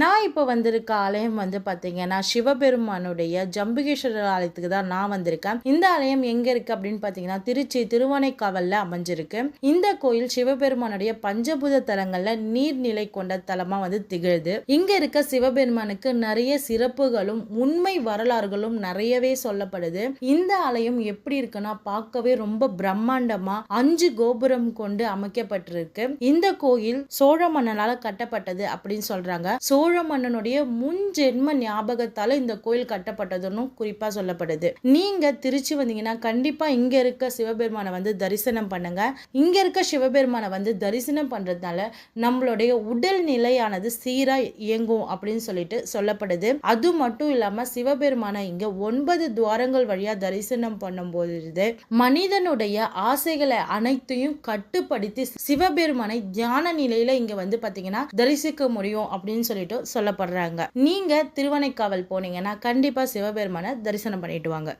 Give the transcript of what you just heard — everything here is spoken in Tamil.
நான் இப்போ வந்திருக்க ஆலயம் வந்து பார்த்தீங்கன்னா சிவபெருமானுடைய ஜம்புகேஸ்வரர் ஆலயத்துக்கு தான் நான் வந்திருக்கேன். இந்த ஆலயம் எங்க இருக்கு அப்படின்னு பார்த்தீங்கன்னா திருச்சி திருவானைக்காவல்ல அமைஞ்சிருக்கு. இந்த கோயில் சிவபெருமானுடைய பஞ்சபூத தலங்கள்ல நீர்நிலை கொண்ட தலமா வந்து திகழுது. இங்க இருக்க சிவபெருமானுக்கு நிறைய சிறப்புகளும் உண்மை வரலாறுகளும் நிறையவே சொல்லப்படுது. இந்த ஆலயம் எப்படி இருக்குன்னா பார்க்கவே ரொம்ப பிரம்மாண்டமா அஞ்சு கோபுரம் கொண்டு அமைக்கப்பட்டிருக்கு. இந்த கோயில் சோழ மன்னனால கட்டப்பட்டது அப்படின்னு சொல்றாங்க. சோழ மன்னனுடைய முன் ஜென்ம ஞாபகத்தால் இந்த கோயில் கட்டப்பட்டதுன்னு குறிப்பாக சொல்லப்படுது. நீங்கள் திருச்சி வந்தீங்கன்னா கண்டிப்பாக இங்கே இருக்க சிவபெருமானை வந்து தரிசனம் பண்ணுங்க. இங்கே இருக்க சிவபெருமானை வந்து தரிசனம் பண்ணுறதுனால நம்மளுடைய உடல் நிலையானது சீராக இயங்கும் அப்படின்னு சொல்லிட்டு சொல்லப்படுது. அது மட்டும் இல்லாமல் சிவபெருமானை இங்கே ஒன்பது துவாரங்கள் வழியாக தரிசனம் பண்ணும்போது மனிதனுடைய ஆசைகளை அனைத்தையும் கட்டுப்படுத்தி சிவபெருமானை தியான நிலையில் இங்கே வந்து பார்த்தீங்கன்னா தரிசிக்க முடியும் அப்படின்னு சொல்லிட்டு சொல்லப்படுறாங்க. நீங்க திருவனைக்காவல் போனீங்கன்னா கண்டிப்பா சிவபெருமானை தரிசனம் பண்ணிட்டு வாங்க.